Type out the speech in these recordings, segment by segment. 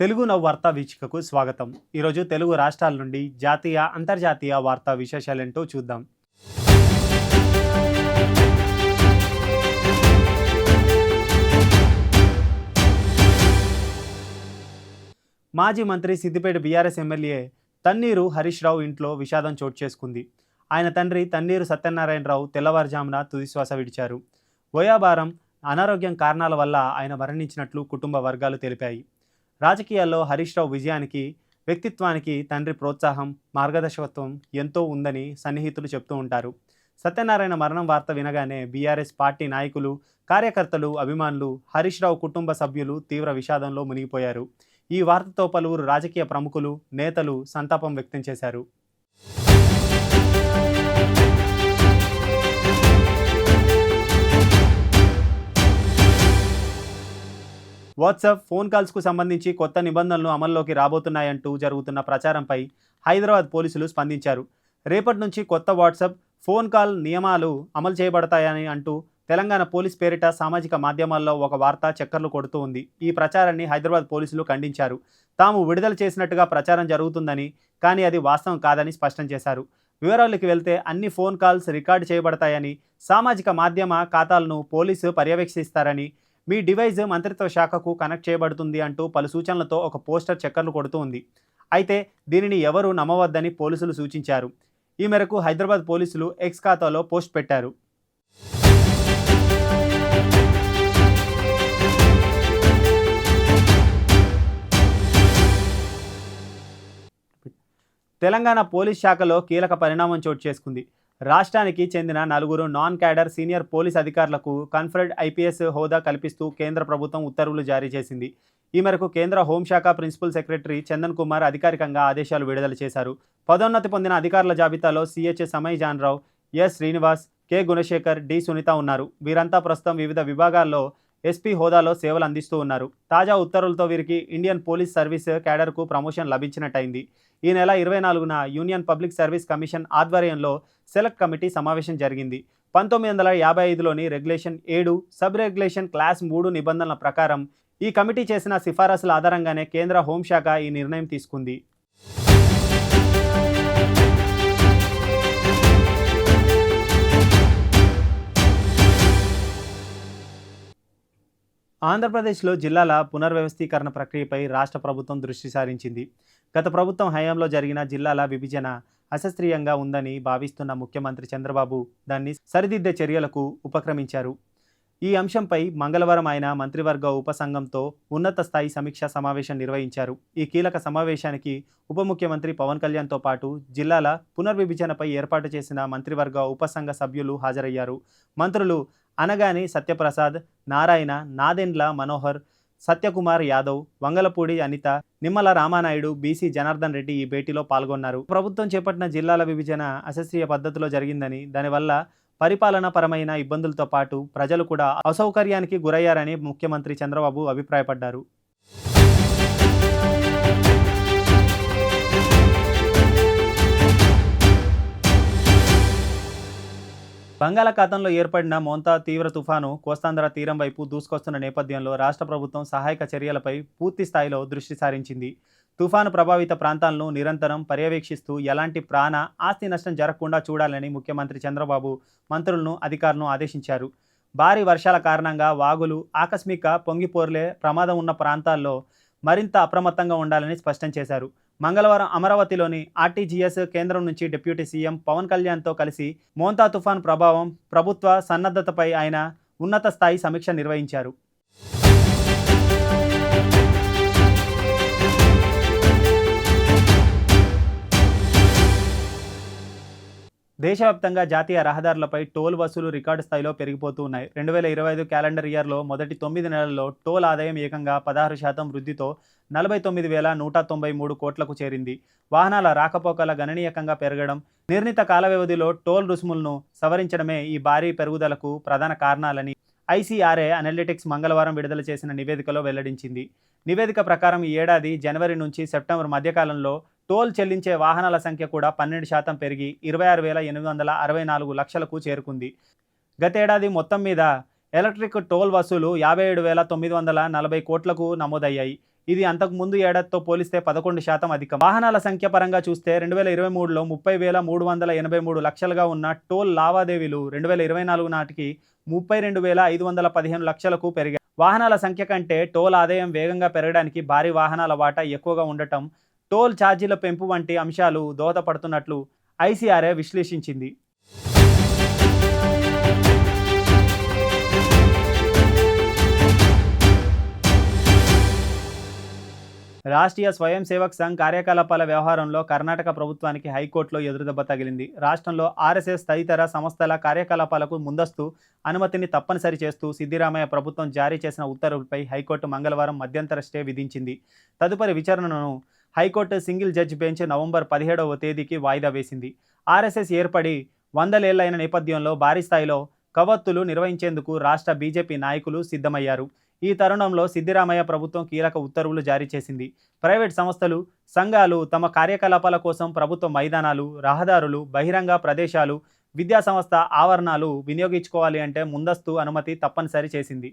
Telugu now వార్తా వీక్షికకు స్వాగతం. ఈరోజు తెలుగు రాష్ట్రాల నుండి జాతీయ అంతర్జాతీయ వార్తా విశేషాలేంటో చూద్దాం. మాజీ మంత్రి సిద్దిపేట బీఆర్ఎస్ ఎమ్మెల్యే తన్నీరు హరీష్ రావు ఇంట్లో విషాదం చోటు చేసుకుంది. ఆయన తండ్రి తన్నీరు సత్యనారాయణరావు తెల్లవారుజామున తుదిశ్వాస విడిచారు. వయాభారం అనారోగ్యం కారణాల వల్ల ఆయన మరణించినట్లు కుటుంబ వర్గాలు తెలిపాయి. రాజకీయాల్లో హరీష్ రావు విజయానికి వ్యక్తిత్వానికి తండ్రి ప్రోత్సాహం మార్గదర్శకత్వం ఎంతో ఉందని సన్నిహితులు చెప్తూ ఉంటారు. సత్యనారాయణ మరణం వార్త వినగానే బీఆర్ఎస్ పార్టీ నాయకులు కార్యకర్తలు అభిమానులు హరీష్ రావు కుటుంబ సభ్యులు తీవ్ర విషాదంలో మునిగిపోయారు. ఈ వార్తతో పలువురు రాజకీయ ప్రముఖులు నేతలు సంతాపం వ్యక్తం చేశారు. వాట్సాప్ ఫోన్ కాల్స్కు సంబంధించి కొత్త నిబంధనలు అమల్లోకి రాబోతున్నాయంటూ జరుగుతున్న ప్రచారంపై హైదరాబాద్ పోలీసులు స్పందించారు. రేపటి నుంచి కొత్త వాట్సాప్ ఫోన్ కాల్ నియమాలు అమలు చేయబడతాయని అంటూ తెలంగాణ పోలీస్ పేరిట సామాజిక మాధ్యమాల్లో ఒక వార్త చక్కర్లు కొడుతూ ఉంది. ఈ ప్రచారాన్ని హైదరాబాద్ పోలీసులు ఖండించారు. తాము విడుదల చేసినట్టుగా ప్రచారం జరుగుతుందని కానీ అది వాస్తవం కాదని స్పష్టం చేశారు. వివరాలకు వెళ్తే అన్ని ఫోన్ కాల్స్ రికార్డు చేయబడతాయని సామాజిక మాధ్యమ ఖాతాలను పోలీసు పర్యవేక్షిస్తారని మీ డివైజ్ మంత్రిత్వ శాఖకు కనెక్ట్ చేయబడుతుంది అంటూ పలు సూచనలతో ఒక పోస్టర్ చక్కర్లు కొడుతూ ఉంది. అయితే దీనిని ఎవరూ నమ్మవద్దని పోలీసులు సూచించారు. ఈ మేరకు హైదరాబాద్ పోలీసులు ఎక్స్ ఖాతాలో పోస్ట్ పెట్టారు. తెలంగాణ పోలీస్ శాఖలో కీలక పరిణామం చోటు చేసుకుంది. రాష్ట్రానికి చెందిన నలుగురు నాన్ క్యాడర్ సీనియర్ పోలీస్ అధికారులకు కన్ఫర్డ్ ఐపీఎస్ హోదా కల్పిస్తూ కేంద్ర ప్రభుత్వం ఉత్తర్వులు జారీ చేసింది. ఈ మేరకు కేంద్ర హోంశాఖ ప్రిన్సిపల్ సెక్రటరీ చందన్ కుమార్ అధికారికంగా ఆదేశాలు విడుదల చేశారు. పదోన్నతి పొందిన అధికారుల జాబితాలో CH Samay Janrao S Srinivas K Gunasekhar D Sunitha ఉన్నారు. వీరంతా ప్రస్తుతం వివిధ విభాగాల్లో ఎస్పీ హోదాలో సేవలు అందిస్తూ ఉన్నారు. తాజా ఉత్తర్వులతో వీరికి ఇండియన్ పోలీస్ సర్వీస్ క్యాడర్కు ప్రమోషన్ లభించినట్టయింది. ఈ నెల ఇరవై నాలుగున యూనియన్ పబ్లిక్ సర్వీస్ కమిషన్ ఆధ్వర్యంలో సెలెక్ట్ కమిటీ సమావేశం జరిగింది. పంతొమ్మిది వందల యాభై ఐదులోని రెగ్యులేషన్ ఏడు సబ్ రెగ్యులేషన్ క్లాస్ మూడు నిబంధనల ప్రకారం ఈ కమిటీ చేసిన సిఫారసుల ఆధారంగానే కేంద్ర హోంశాఖ ఈ నిర్ణయం తీసుకుంది. ఆంధ్రప్రదేశ్లో జిల్లాల పునర్వ్యవస్థీకరణ ప్రక్రియపై రాష్ట్ర ప్రభుత్వం దృష్టి సారించింది. గత ప్రభుత్వం హయాంలో జరిగిన జిల్లాల విభజన అశాస్త్రీయంగా ఉందని భావిస్తున్న ముఖ్యమంత్రి చంద్రబాబు దాన్ని సరిదిద్దే చర్యలకు ఉపక్రమించారు. ఈ అంశంపై మంగళవారం ఆయన మంత్రివర్గ ఉపసంఘంతో ఉన్నత స్థాయి సమీక్షా సమావేశం నిర్వహించారు. ఈ కీలక సమావేశానికి ఉప ముఖ్యమంత్రి పవన్ కళ్యాణ్తో పాటు జిల్లాల పునర్విభజనపై ఏర్పాటు చేసిన మంత్రివర్గ ఉపసంఘ సభ్యులు హాజరయ్యారు. మంత్రులు అనగాని సత్యప్రసాద్ నారాయణ నాదెండ్ల మనోహర్ సత్యకుమార్ యాదవ్ వంగలపూడి అనిత నిమ్మల రామానాయుడు బీసీ జనార్దన్ రెడ్డి ఈ భేటీలో పాల్గొన్నారు. ప్రభుత్వం చేపట్టిన జిల్లాల విభజన అశాస్త్రీయ పద్ధతిలో జరిగిందని దానివల్ల పరిపాలన పరమైన ఇబ్బందులతో పాటు ప్రజలు కూడా అసౌకర్యానికి గురయ్యారని ముఖ్యమంత్రి చంద్రబాబు అభిప్రాయపడ్డారు. బంగాళాఖాతంలో ఏర్పడిన మోంతా తీవ్ర తుఫాను కోస్తాంధ్ర తీరం వైపు దూసుకొస్తున్న నేపథ్యంలో రాష్ట్ర ప్రభుత్వం సహాయక చర్యలపై పూర్తి స్థాయిలో దృష్టి సారించింది. తుఫాను ప్రభావిత ప్రాంతాలను నిరంతరం పర్యవేక్షిస్తూ ఎలాంటి ప్రాణ ఆస్తి నష్టం జరగకుండా చూడాలని ముఖ్యమంత్రి చంద్రబాబు మంత్రులను అధికారులను ఆదేశించారు. భారీ వర్షాల కారణంగా వాగులు ఆకస్మిక పొంగిపోర్లే ప్రమాదం ఉన్న ప్రాంతాల్లో మరింత అప్రమత్తంగా ఉండాలని స్పష్టం చేశారు. మంగళవారం అమరావతిలోని ఆర్టీజీఎస్ కేంద్రం నుంచి డిప్యూటీ సీఎం పవన్ కళ్యాణ్తో కలిసి మోంతా తుఫాన్ ప్రభావం ప్రభుత్వ సన్నద్ధతపై ఆయన ఉన్నత స్థాయి సమీక్ష నిర్వహించారు. దేశవ్యాప్తంగా జాతీయ రహదారులపై టోల్ వసూలు రికార్డు స్థాయిలో పెరిగిపోతూ ఉన్నాయి. రెండు వేల ఇరవై ఐదు క్యాలెండర్ ఇయర్లో మొదటి తొమ్మిది నెలల్లో టోల్ ఆదాయం ఏకంగా పదహారు శాతం వృద్ధితో నలభై తొమ్మిది వేల నూట తొంభై మూడు కోట్లకు చేరింది. వాహనాల రాకపోకల గణనీయకంగా పెరగడం నిర్ణీత కాల వ్యవధిలో టోల్ రుసుములను సవరించడమే ఈ భారీ పెరుగుదలకు ప్రధాన కారణాలని ఐసీఆర్ఏ అనలిటిక్స్ మంగళవారం విడుదల చేసిన నివేదికలో వెల్లడించింది. నివేదిక ప్రకారం ఈ ఏడాది జనవరి నుంచి సెప్టెంబర్ మధ్యకాలంలో టోల్ చెల్లించే వాహనాల సంఖ్య కూడా పన్నెండు శాతం పెరిగి ఇరవై ఆరు వేల ఎనిమిది వందల అరవై నాలుగు లక్షలకు చేరుకుంది. గతేడాది మొత్తం మీద ఎలక్ట్రిక్ టోల్ వసూలు యాభై ఏడు వేల తొమ్మిది వందల నలభై కోట్లకు నమోదయ్యాయి. ఇది అంతకు ముందు ఏడాదితో పోలిస్తే పదకొండు శాతం అధికం. వాహనాల సంఖ్య పరంగా చూస్తే రెండు వేల ఇరవై మూడులో ముప్పై వేల మూడు వందల ఎనభై మూడు లక్షలుగా ఉన్న టోల్ లావాదేవీలు రెండు వేల ఇరవై నాలుగు నాటికి ముప్పై రెండు వేల ఐదు వందల పదిహేను లక్షలకు పెరిగాయి. వాహనాల సంఖ్య కంటే టోల్ ఆదాయం వేగంగా పెరగడానికి భారీ వాహనాల వాటా ఎక్కువగా ఉండటం టోల్ ఛార్జీల పెంపు వంటి అంశాలు దోహదపడుతున్నట్లు ఐసీఆర్ఏ విశ్లేషించింది. రాష్ట్రీయ స్వయం సేవక్ సంఘ్ కార్యకలాపాల వ్యవహారంలో కర్ణాటక ప్రభుత్వానికి హైకోర్టులో ఎదురుదెబ్బ తగిలింది. రాష్ట్రంలో ఆర్ఎస్ఎస్ తదితర సంస్థల కార్యకలాపాలకు ముందస్తు అనుమతిని తప్పనిసరి చేస్తూ సిద్దిరామయ్య ప్రభుత్వం జారీ చేసిన ఉత్తర్వులపై హైకోర్టు మంగళవారం మధ్యంతర స్టే విధించింది. తదుపరి విచారణను high court single judge bench November పదిహేడవ తేదీకి వాయిదా వేసింది. ఆర్ఎస్ఎస్ ఏర్పడి వందలేళ్ళైన నేపథ్యంలో భారీ స్థాయిలో కవత్తులు నిర్వహించేందుకు రాష్ట్ర బీజేపీ నాయకులు సిద్ధమయ్యారు. ఈ తరుణంలో సిద్దిరామయ్య ప్రభుత్వం కీలక ఉత్తర్వులు జారీ చేసింది. ప్రైవేట్ సంస్థలు సంఘాలు తమ కార్యకలాపాల కోసం ప్రభుత్వ మైదానాలు రహదారులు బహిరంగ ప్రదేశాలు విద్యాసంస్థ ఆవరణాలు వినియోగించుకోవాలి అంటే ముందస్తు అనుమతి తప్పనిసరి చేసింది.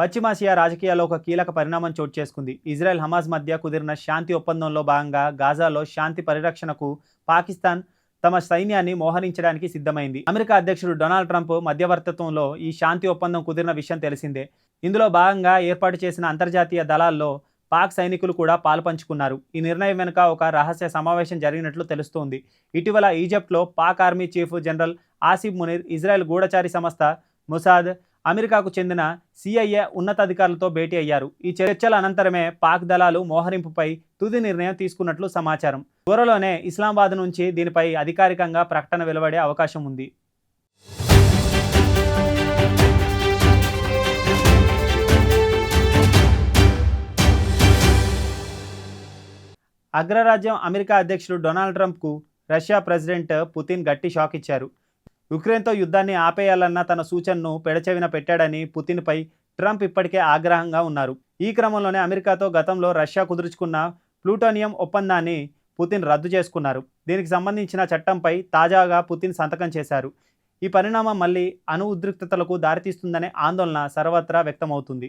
పశ్చిమాసియా రాజకీయాల్లో ఒక కీలక పరిణామం చోటు చేసుకుంది. ఇజ్రాయెల్ హమాజ్ మధ్య కుదిరిన శాంతి ఒప్పందంలో భాగంగా గాజాలో శాంతి పరిరక్షణకు పాకిస్తాన్ తమ సైన్యాన్ని మోహరించడానికి సిద్ధమైంది. అమెరికా అధ్యక్షుడు డొనాల్డ్ ట్రంప్ మధ్యవర్తిత్వంలో ఈ శాంతి ఒప్పందం కుదిరిన విషయం తెలిసిందే. ఇందులో భాగంగా ఏర్పాటు చేసిన అంతర్జాతీయ దళాల్లో పాక్ సైనికులు కూడా పాల్పంచుకున్నారు. ఈ నిర్ణయం వెనుక ఒక రహస్య సమావేశం జరిగినట్లు తెలుస్తోంది. ఇటీవల ఈజిప్ట్లో Pak army chief general Asif Munir Israel గూఢచారి సంస్థ ముసాద్ అమెరికాకు చెందిన సిఐఏ ఉన్నతాధికారులతో భేటీ అయ్యారు. ఈ చర్చల అనంతరమే పాక్ దళాలు మోహరింపుపై తుది నిర్ణయం తీసుకున్నట్లు సమాచారం. త్వరలోనే ఇస్లామాబాద్ నుంచి దీనిపై అధికారికంగా ప్రకటన వెలువడే అవకాశం ఉంది. అగ్రరాజ్యం అమెరికా అధ్యక్షుడు డొనాల్డ్ ట్రంప్కు రష్యా ప్రెసిడెంట్ పుతిన్ గట్టి షాక్ ఇచ్చారు. ఉక్రెయిన్తో యుద్ధాన్ని ఆపేయాలన్న తన సూచనను పెడచెవిన పెట్టాడని పుతిన్పై ట్రంప్ ఇప్పటికే ఆగ్రహంగా ఉన్నారు. ఈ క్రమంలోనే అమెరికాతో గతంలో రష్యా కుదుర్చుకున్న ప్లూటోనియం ఒప్పందాన్ని పుతిన్ రద్దు చేసుకున్నారు. దీనికి సంబంధించిన చట్టంపై తాజాగా పుతిన్ సంతకం చేశారు. ఈ పరిణామం మళ్ళీ అణు ఉద్రిక్తతలకు దారితీస్తుందనే ఆందోళన సర్వత్రా వ్యక్తమవుతుంది.